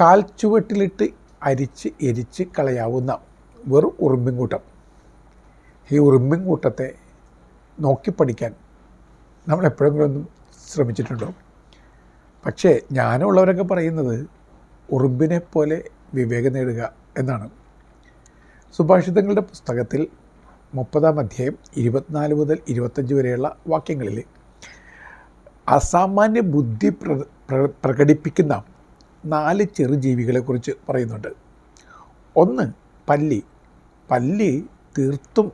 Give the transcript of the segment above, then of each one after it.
കാൽച്ചുവട്ടിലിട്ട് അരിച്ച് എരിച്ച് കളയാവുന്ന വെറും ഉറുമ്പിൻകൂട്ടം. ഈ ഉറുമ്പിൻകൂട്ടത്തെ നോക്കി പഠിക്കാൻ നമ്മൾ എപ്പോഴെങ്കിലും ഒന്നും ശ്രമിച്ചിട്ടുണ്ടോ? പക്ഷേ ഞാനുള്ളവരൊക്കെ പറയുന്നത് ഉറുമ്പിനെ പോലെ വിവേകം നേടുക എന്നാണ്. സുഭാഷിതങ്ങളുടെ പുസ്തകത്തിൽ മുപ്പതാം അധ്യായം ഇരുപത്തിനാല് മുതൽ ഇരുപത്തഞ്ച് വരെയുള്ള വാക്യങ്ങളിൽ അസാമാന്യ ബുദ്ധി പ്ര- പ്രകടിപ്പിക്കുന്ന നാല് ചെറുജീവികളെക്കുറിച്ച് പറയുന്നുണ്ട്. ഒന്ന് പല്ലി. പല്ലി തീർത്തും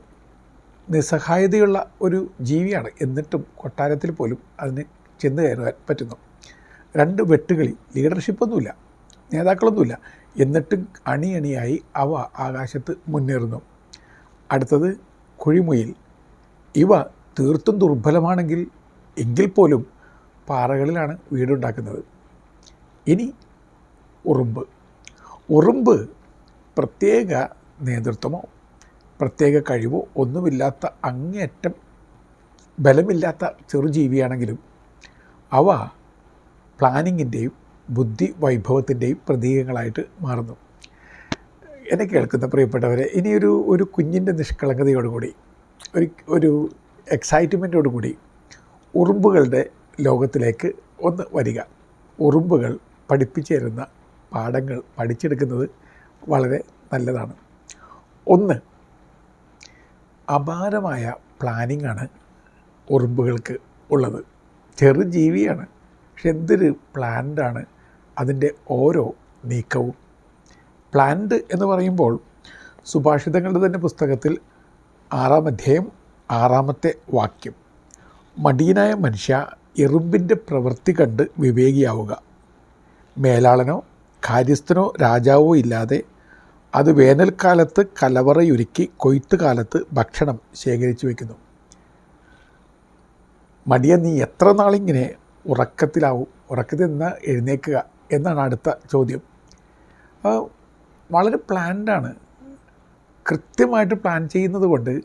നിസ്സഹായതയുള്ള ഒരു ജീവിയാണ്. എന്നിട്ടും കൊട്ടാരത്തിൽ പോലും അതിന് ചെന്ന് കയറാൻ പറ്റുന്നു. രണ്ട് വെട്ടുകളി. ലീഡർഷിപ്പൊന്നുമില്ല. നേതാക്കളൊന്നുമില്ല. എന്നിട്ടും അണിയണിയായി അവ ആകാശത്ത് മുന്നേറുന്നു. അടുത്തത് കുഴിമുയിൽ. ഇവ തീർത്തും ദുർബലമാണെങ്കിൽ എങ്കിൽ പോലും പാറകളിലാണ് വീടുണ്ടാക്കുന്നത്. ഇനി ഉറുമ്പ്. ഉറുമ്പ് പ്രത്യേക നേതൃത്വമോ പ്രത്യേക കഴിവോ ഒന്നുമില്ലാത്ത അങ്ങേയറ്റം ബലമില്ലാത്ത ചെറുജീവിയാണെങ്കിലും അവ പ്ലാനിങ്ങിന്റെയും ബുദ്ധി വൈഭവത്തിന്റെയും പ്രതീകങ്ങളായിട്ട് മാറുന്നു. എന്നെ കേൾക്കുന്ന പ്രിയപ്പെട്ടവരെ ഇനിയൊരു ഒരു കുഞ്ഞിന്റെ നിഷ്കളങ്കതയോടുകൂടി ഒരു ഒരു എക്സൈറ്റ്മെന്റോടുകൂടി ഉറുമ്പുകളുടെ ലോകത്തിലേക്ക് ഒന്ന് വരിക. ഉറുമ്പുകൾ പഠിപ്പിച്ചു തരുന്ന പാഠങ്ങൾ പഠിച്ചെടുക്കുന്നത് വളരെ നല്ലതാണ്. ഒന്ന് അപാരമായ പ്ലാനിംഗ് ആണ് ഉറുമ്പുകൾക്ക് ഉള്ളത്. ചെറു ജീവിയാണ് പക്ഷെ എന്തൊരു പ്ലാൻഡാണ് അതിന്റെ ഓരോ നീക്കവും. പ്ലാൻഡ് എന്ന് പറയുമ്പോൾ സുഭാഷിതങ്ങളുടെ തന്നെ പുസ്തകത്തിൽ ആറാം അധ്യായം ആറാമത്തെ വാക്യം. മടിയനായ മനുഷ്യ എറുമ്പിന്റെ പ്രവൃത്തി കണ്ട് വിവേകിയാവുക. മേലാളനോ കാര്യസ്ഥനോ രാജാവോ ഇല്ലാതെ അത് വേനൽക്കാലത്ത് കലവറയൊരുക്കി കൊയ്ത്ത് കാലത്ത് ഭക്ഷണം ശേഖരിച്ചു വയ്ക്കുന്നു മടിയ നീ എത്ര നാളിങ്ങനെ ഉറക്കത്തിലാവും? ഉറക്കത്തിൽ നിന്ന് എഴുന്നേക്കുക എന്നാണ് അടുത്ത ചോദ്യം. വളരെ പ്ലാൻഡാണ് കൃത്യമായിട്ട് പ്ലാൻ ചെയ്യുന്നത് കൊണ്ട്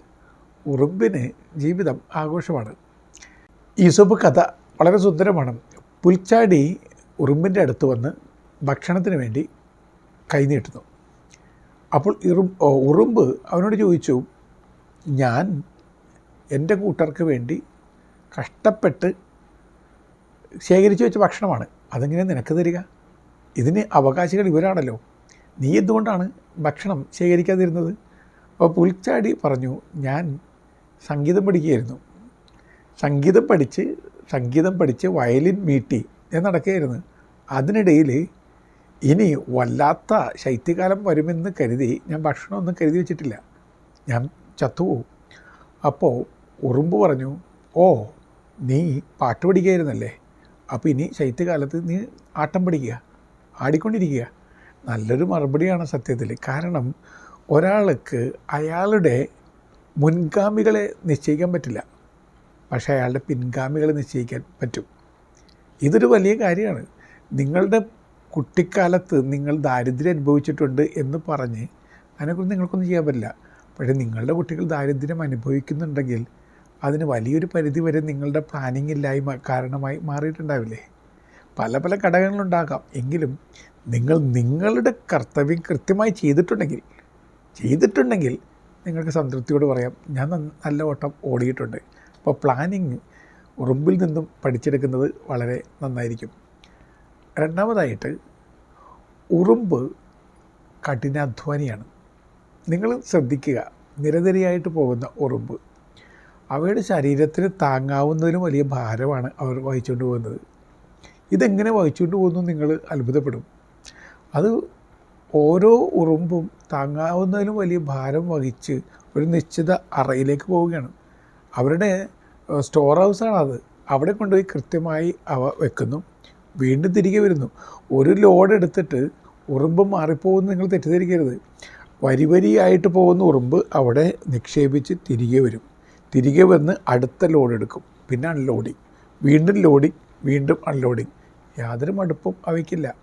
ഉറുമ്പിന് ജീവിതം ആഘോഷമാണ്. ഈസോപ്പ് കഥ വളരെ സുന്ദരമാണ്. പുൽച്ചാടി ഉറുമ്പിന്റെ അടുത്ത് വന്ന് ഭക്ഷണത്തിന് വേണ്ടി കൈനീട്ടുന്നു അപ്പോൾ ഇറും ഉറുമ്പ് അവനോട് ചോദിച്ചു ഞാൻ എന്റെ കൂട്ടർക്ക് വേണ്ടി കഷ്ടപ്പെട്ട് ശേഖരിച്ചു വെച്ച ഭക്ഷണമാണ്. അതെങ്ങനെ നിനക്ക് തരിക? ഇതിന് അവകാശികൾ ഇവരാണല്ലോ. നീ എന്തുകൊണ്ടാണ് ഭക്ഷണം ശേഖരിക്കാതിരുന്നത്? അപ്പോൾ പുൽച്ചാടി പറഞ്ഞു ഞാൻ സംഗീതം പഠിക്കുകയായിരുന്നു. സംഗീതം പഠിച്ച് സംഗീതം പഠിച്ച് വയലിൻ മീട്ടി ഞാൻ നടക്കുകയായിരുന്നു. അതിനിടയിൽ ഇനി വല്ലാത്ത ശൈത്യകാലം വരുമെന്ന് കരുതി ഞാൻ ഭക്ഷണമൊന്നും കരുതി വെച്ചിട്ടില്ല. ഞാൻ ചത്തുപോകും. അപ്പോൾ ഉറുമ്പ് പറഞ്ഞു ഓ നീ പാട്ട് പഠിക്കായിരുന്നല്ലേ? അപ്പോൾ ഇനി ശൈത്യകാലത്ത് നീ ആട്ടം പഠിക്കുക ആടിക്കൊണ്ടിരിക്കുക. നല്ലൊരു മറുപടിയാണ് സത്യത്തിൽ. കാരണം ഒരാൾക്ക് അയാളുടെ മുൻഗാമികളെ നിശ്ചയിക്കാൻ പറ്റില്ല. പക്ഷേ അയാളുടെ പിൻഗാമികളെ നിശ്ചയിക്കാൻ പറ്റും. ഇതൊരു വലിയ കാര്യമാണ്. നിങ്ങളുടെ കുട്ടിക്കാലത്ത് നിങ്ങൾ ദാരിദ്ര്യം അനുഭവിച്ചിട്ടുണ്ട് എന്ന് പറഞ്ഞ് അതിനെക്കുറിച്ച് നിങ്ങൾക്കൊന്നും ചെയ്യാൻ പറ്റില്ല. പക്ഷേ നിങ്ങളുടെ കുട്ടികൾ ദാരിദ്ര്യം അനുഭവിക്കുന്നുണ്ടെങ്കിൽ അതിന് വലിയൊരു പരിധി വരെ നിങ്ങളുടെ പ്ലാനിങ് ഇല്ലായ്മ കാരണമായി മാറിയിട്ടുണ്ടാവില്ലേ? പല പല ഘടകങ്ങളുണ്ടാകാം. എങ്കിലും നിങ്ങൾ നിങ്ങളുടെ കർത്തവ്യം കൃത്യമായി ചെയ്തിട്ടുണ്ടെങ്കിൽ ചെയ്തിട്ടുണ്ടെങ്കിൽ നിങ്ങൾക്ക് സംതൃപ്തിയോട് പറയാം. ഞാൻ നല്ല ഓട്ടം ഓടിയിട്ടുണ്ട്. അപ്പോൾ പ്ലാനിങ് ഉറുമ്പിൽ നിന്നും പഠിച്ചെടുക്കുന്നത് വളരെ നന്നായിരിക്കും. രണ്ടാമതായിട്ട് ഉറുമ്പ് കഠിനാധ്വാനിയാണ്. നിങ്ങൾ ശ്രദ്ധിക്കുക നിരനിരയായിട്ട് പോകുന്ന ഉറുമ്പ് അവയുടെ ശരീരത്തിന് താങ്ങാവുന്നതിലും വലിയ ഭാരമാണ് അവർ വഹിച്ചുകൊണ്ട് പോകുന്നത്. ഇതെങ്ങനെ വഹിച്ചുകൊണ്ട് പോകുന്നു നിങ്ങൾ അത്ഭുതപ്പെടും. അത് ഓരോ ഉറുമ്പും താങ്ങാവുന്നതിലും വലിയ ഭാരം വഹിച്ച് ഒരു നിശ്ചിത അറയിലേക്ക് പോവുകയാണ്. അവരുടെ സ്റ്റോർ ഹൗസാണത്. അവിടെ കൊണ്ടുപോയി കൃത്യമായി അവ വെക്കുന്നു. വീണ്ടും തിരികെ വരുന്നു. ഒരു ലോഡ് എടുത്തിട്ട് ഉറുമ്പ് മാറിപ്പോകുമെന്ന് നിങ്ങൾ തെറ്റിദ്ധരിക്കരുത്. വരി വരിയായിട്ട് പോകുന്ന ഉറുമ്പ് അവിടെ നിക്ഷേപിച്ച് തിരികെ വരും. തിരികെ വന്ന് അടുത്ത ലോഡ് എടുക്കും. പിന്നെ അൺലോഡിങ് വീണ്ടും ലോഡിങ് വീണ്ടും അൺലോഡിങ് യാതൊരു മടുപ്പും അവയ്ക്കില്ല.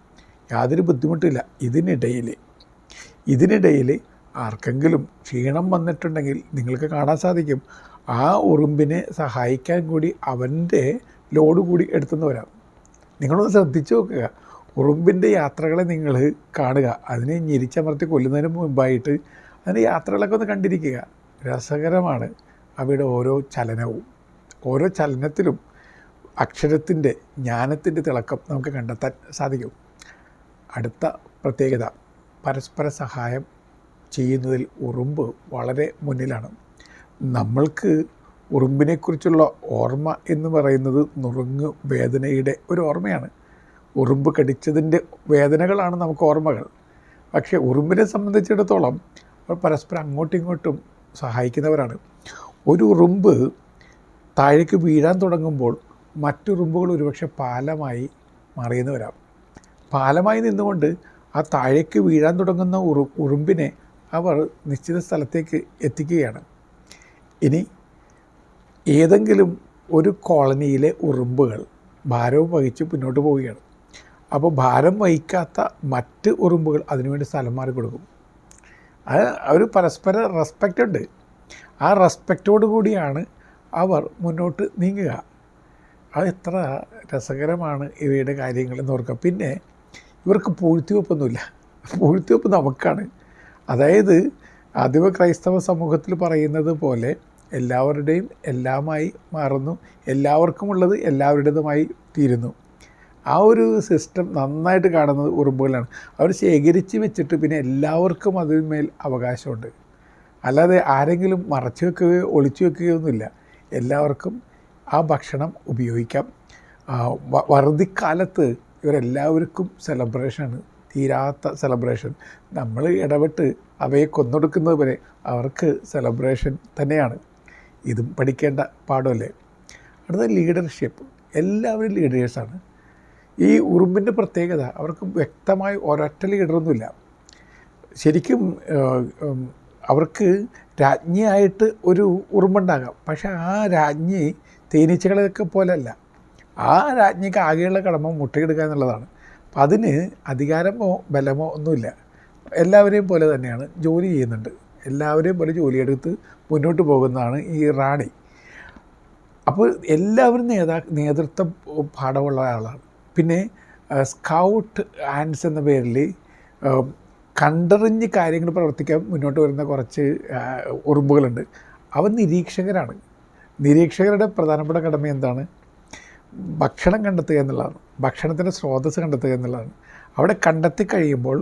യാതൊരു ബുദ്ധിമുട്ടില്ല. ഇതിനിടയിൽ ഇതിനിടയിൽ ആർക്കെങ്കിലും ക്ഷീണം വന്നിട്ടുണ്ടെങ്കിൽ നിങ്ങൾക്ക് കാണാൻ സാധിക്കും. ആ ഉറുമ്പിനെ സഹായിക്കാൻ കൂടി അവന്റെ ലോഡ് കൂടി എടുത്തുനിന്ന് വരാം. നിങ്ങളൊന്ന് ശ്രദ്ധിച്ചു നോക്കുക. ഉറുമ്പിന്റെ യാത്രകളെ നിങ്ങൾ കാണുക. അതിനെ ഞെരിച്ചമർത്തി കൊല്ലുന്നതിന് മുമ്പായിട്ട് അതിന്റെ യാത്രകളൊക്കെ ഒന്ന് കണ്ടിരിക്കുക. രസകരമാണ് അവയുടെ ഓരോ ചലനവും. ഓരോ ചലനത്തിലും അക്ഷരത്തിന്റെ ജ്ഞാനത്തിന്റെ തിളക്കം നമുക്ക് കണ്ടെത്താൻ സാധിക്കും. അടുത്ത പ്രത്യേകത പരസ്പര സഹായം ചെയ്യുന്നതിൽ ഉറുമ്പ് വളരെ മുന്നിലാണ്. നമ്മൾക്ക് ഉറുമ്പിനെക്കുറിച്ചുള്ള ഓർമ്മ എന്ന് പറയുന്നത് നുറുങ്ങ് വേദനയുടെ ഒരു ഓർമ്മയാണ്. ഉറുമ്പ് കടിച്ചതിന്റെ വേദനകളാണ് നമുക്ക് ഓർമ്മകൾ. പക്ഷേ ഉറുമ്പിനെ സംബന്ധിച്ചിടത്തോളം പരസ്പരം അങ്ങോട്ടും ഇങ്ങോട്ടും സഹായിക്കുന്നവരാണ്. ഒരു ഉറുമ്പ് താഴേക്ക് വീഴാൻ തുടങ്ങുമ്പോൾ മറ്റുറുമ്പുകൾ ഒരുപക്ഷെ പാലമായി മറിയുന്നവരാണ് വരാം പാലമായി നിന്നുകൊണ്ട് ആ താഴേക്ക് വീഴാൻ തുടങ്ങുന്ന ഉറു ഉറുമ്പിനെ അവർ നിശ്ചിത സ്ഥലത്തേക്ക് എത്തിക്കുകയാണ്. ഇനി ഏതെങ്കിലും ഒരു കോളനിയിലെ ഉറുമ്പുകൾ ഭാരവും വഹിച്ച് മുന്നോട്ട് പോവുകയാണ്. അപ്പോൾ ഭാരം വഹിക്കാത്ത മറ്റ് ഉറുമ്പുകൾ അതിനുവേണ്ടി സ്ഥലം മാറി കൊടുക്കും. അത് അവർ പരസ്പര റെസ്പെക്റ്റ് ഉണ്ട്. ആ റെസ്പെക്റ്റോട് കൂടിയാണ് അവർ മുന്നോട്ട് നീങ്ങുക. അത് എത്ര രസകരമാണ് ഇവയുടെ കാര്യങ്ങൾ എന്ന് ഓർക്കുക. പിന്നെ ഇവർക്ക് പൂഴ്ത്തിവെപ്പൊന്നുമില്ല. പൂഴ്ത്തിവെപ്പ് നമുക്കാണ്. അതായത് ആദിമ ക്രൈസ്തവ സമൂഹത്തിൽ പറയുന്നത് പോലെ എല്ലാവരുടെയും എല്ലാമായി മാറുന്നു. എല്ലാവർക്കുമുള്ളത് എല്ലാവരുടേതുമായി തീരുന്നു. ആ ഒരു സിസ്റ്റം നന്നായിട്ട് കാണുന്നത് ഉറുമ്പുകളാണ്. അവർ ശേഖരിച്ച് വെച്ചിട്ട് പിന്നെ എല്ലാവർക്കും അതിന്മേൽ അവകാശമുണ്ട്. അല്ലാതെ ആരെങ്കിലും മറച്ചു വെക്കുകയോ ഒളിച്ചു വെക്കുകയോ ഒന്നുമില്ല. എല്ലാവർക്കും ആ ഭക്ഷണം ഉപയോഗിക്കാം. വറുതിക്കാലത്ത് ഇവരെല്ലാവർക്കും സെലബ്രേഷനാണ് തീരാത്ത സെലബ്രേഷൻ നമ്മൾ ഇടപെട്ട് അവയെ കൊന്നൊടുക്കുന്നത് വരെ അവർക്ക് സെലബ്രേഷൻ തന്നെയാണ്. ഇതും പഠിക്കേണ്ട പാഠമല്ലേ? അടുത്ത ലീഡർഷിപ്പ് എല്ലാവരും ലീഡേഴ്സാണ് ഈ ഉറുമ്പിന്റെ പ്രത്യേകത അവർക്ക് വ്യക്തമായി ഒരൊറ്റ ലീഡറൊന്നുമില്ല ശരിക്കും അവർക്ക് രാജ്ഞിയായിട്ട് ഒരു ഉറുമ്പുണ്ടാകാം. പക്ഷെ ആ രാജ്ഞി തേനീച്ചകളൊക്കെ പോലെയല്ല ആ രാജ്ഞിക്ക് ആകെയുള്ള കടമ മുട്ടയിടുക എന്നുള്ളതാണ്. അപ്പം അതിന് അധികാരമോ ബലമോ ഒന്നുമില്ല. എല്ലാവരെയും പോലെ തന്നെയാണ് ജോലി ചെയ്യുന്നുണ്ട്. എല്ലാവരെയും പോലെ ജോലിയെടുത്ത് മുന്നോട്ട് പോകുന്നതാണ് ഈ റാണി. അപ്പോൾ എല്ലാവരും നേതാ നേതൃത്വ പാഠമുള്ള ആളാണ്. പിന്നെ സ്കൗട്ട് ആൻഡ്സ് എന്ന പേരിൽ കണ്ടറിഞ്ഞ് കാര്യങ്ങൾ പ്രവർത്തിക്കാൻ മുന്നോട്ട് വരുന്ന കുറച്ച് ഉറുമ്പുകളുണ്ട്. അവ നിരീക്ഷകരാണ്. നിരീക്ഷകരുടെ പ്രധാനപ്പെട്ട കടമ എന്താണ്? ഭക്ഷണം കണ്ടെത്തുക എന്നുള്ളതാണ്. ഭക്ഷണത്തിന്റെ സ്രോതസ്സ് കണ്ടെത്തുക എന്നുള്ളതാണ്. അവിടെ കണ്ടെത്തി കഴിയുമ്പോൾ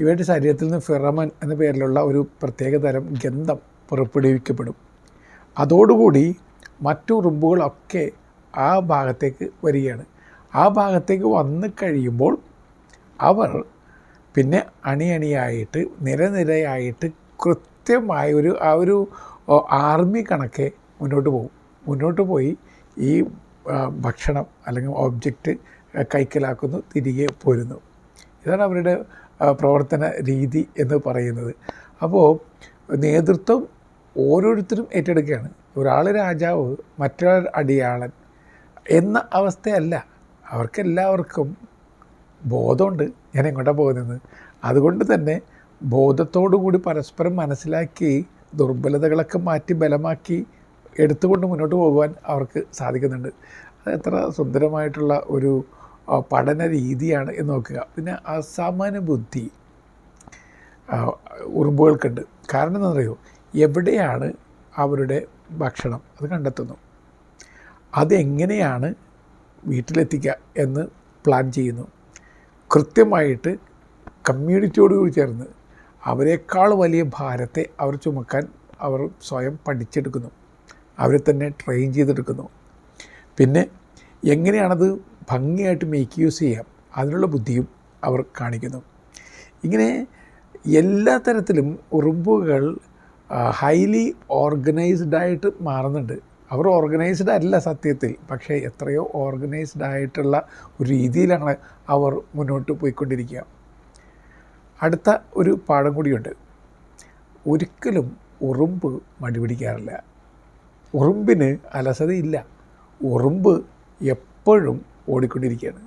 ഇവയുടെ ശരീരത്തിൽ നിന്ന് ഫിറമൻ എന്ന പേരിലുള്ള ഒരു പ്രത്യേക തരം ഗന്ധം പുറപ്പെടുവിക്കപ്പെടും. അതോടുകൂടി മറ്റു ഉറുമ്പുകളൊക്കെ ആ ഭാഗത്തേക്ക് വരികയാണ്. ആ ഭാഗത്തേക്ക് വന്നു കഴിയുമ്പോൾ അവർ പിന്നെ അണിയണിയായിട്ട് നിരനിരയായിട്ട് കൃത്യമായ ഒരു ആ ഒരു ആർമി കണക്കെ മുന്നോട്ട് പോകും. മുന്നോട്ട് പോയി ഈ ഭക്ഷണം അല്ലെങ്കിൽ ഒബ്ജക്റ്റ് കൈക്കലാക്കുന്നു തിരികെ പോരുന്നു. ഇതാണ് അവരുടെ പ്രവർത്തന രീതി എന്ന് പറയുന്നത്. അപ്പോൾ നേതൃത്വം ഓരോരുത്തരും ഏറ്റെടുക്കുകയാണ്. ഒരാൾ രാജാവ് മറ്റൊരാൾ അടിയാളൻ എന്ന അവസ്ഥയല്ല. അവർക്കെല്ലാവർക്കും ബോധമുണ്ട് ഞാൻ എങ്ങോട്ടാണ് പോകുന്നത്. അതുകൊണ്ട് തന്നെ കൂടി പരസ്പരം മനസ്സിലാക്കി ദുർബലതകളൊക്കെ മാറ്റി ബലമാക്കി എടുത്തുകൊണ്ട് മുന്നോട്ട് പോകുവാൻ അവർക്ക് സാധിക്കുന്നുണ്ട്. അത് എത്ര സുന്ദരമായിട്ടുള്ള ഒരു പഠന രീതിയാണ് എന്ന് നോക്കുക. പിന്നെ അസാമാന്യ ബുദ്ധി ഉറുമ്പുകൾക്കുണ്ട്. കാരണം എന്താണെന്നറിയോ എവിടെയാണ് അവരുടെ ഭക്ഷണം? അത് കണ്ടെത്തുന്നു. അതെങ്ങനെയാണ് വീട്ടിലെത്തിക്കുക എന്ന് പ്ലാൻ ചെയ്യുന്നു. കൃത്യമായിട്ട് കമ്മ്യൂണിറ്റിയോട് കൂടി ചേർന്ന് അവരെക്കാൾ വലിയ ഭാരത്തെ അവർ ചുമക്കാൻ അവർ സ്വയം പഠിച്ചെടുക്കുന്നു. അവരെ തന്നെ ട്രെയിൻ ചെയ്തെടുക്കുന്നു. പിന്നെ എങ്ങനെയാണത് ഭംഗിയായിട്ട് മേക്ക് യൂസ് ചെയ്യാം. അതിനുള്ള ബുദ്ധിയും അവർ കാണിക്കുന്നു. ഇങ്ങനെ എല്ലാ തരത്തിലും ഉറുമ്പുകൾ ഹൈലി ഓർഗനൈസ്ഡ് ആയിട്ട് മാറുന്നുണ്ട്. അവർ ഓർഗനൈസ്ഡ് അല്ല സത്യത്തിൽ പക്ഷേ എത്രയോ ഓർഗനൈസ്ഡ് ആയിട്ടുള്ള ഒരു രീതിയിലാണ് അവർ മുന്നോട്ട് പോയിക്കൊണ്ടിരിക്കുക. അടുത്ത ഒരു പാഠം കൂടിയുണ്ട്. ഒരിക്കലും ഉറുമ്പ് മടിപിടിക്കാറില്ല ഉറുമ്പിന് അലസതയില്ല. ഉറുമ്പ് എപ്പോഴും ഓടിക്കൊണ്ടിരിക്കുകയാണ്.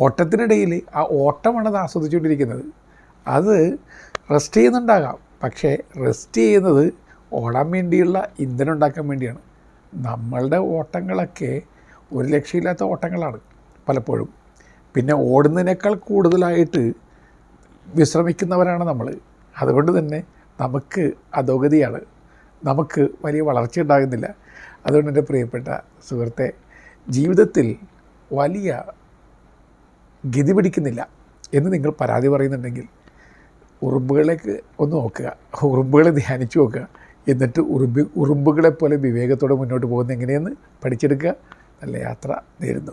ഓട്ടത്തിനിടയിൽ ആ ഓട്ടമാണ് അത് ആസ്വദിച്ചുകൊണ്ടിരിക്കുന്നത്. അത് റെസ്റ്റ് ചെയ്യുന്നുണ്ടാകാം. പക്ഷേ റെസ്റ്റ് ചെയ്യുന്നത് ഓടാൻ വേണ്ടിയുള്ള ഇന്ധനം ഉണ്ടാക്കാൻ വേണ്ടിയാണ്. നമ്മളുടെ ഓട്ടങ്ങളൊക്കെ ഒരു ലക്ഷ്യമില്ലാത്ത ഓട്ടങ്ങളാണ് പലപ്പോഴും. പിന്നെ ഓടുന്നതിനേക്കാൾ കൂടുതലായിട്ട് വിശ്രമിക്കുന്നവരാണ് നമ്മൾ അതുകൊണ്ട് തന്നെ നമുക്ക് അധോഗതിയാണ്. നമുക്ക് വലിയ വളർച്ച ഉണ്ടാകുന്നില്ല. അതുകൊണ്ട് എന്റെ പ്രിയപ്പെട്ട സുഹൃത്തെ ജീവിതത്തിൽ വലിയ ഗതി പിടിക്കുന്നില്ല എന്ന് നിങ്ങൾ പരാതി പറയുന്നുണ്ടെങ്കിൽ ഉറുമ്പുകളേക്ക് ഒന്ന് നോക്കുക. ഉറുമ്പുകളെ ധ്യാനിച്ചു നോക്കുക. എന്നിട്ട് ഉറുമ്പി ഉറുമ്പുകളെ പോലെ വിവേകത്തോടെ മുന്നോട്ട് പോകുന്ന എങ്ങനെയെന്ന് പഠിച്ചെടുക്കുക. നല്ല യാത്ര നേരുന്നു.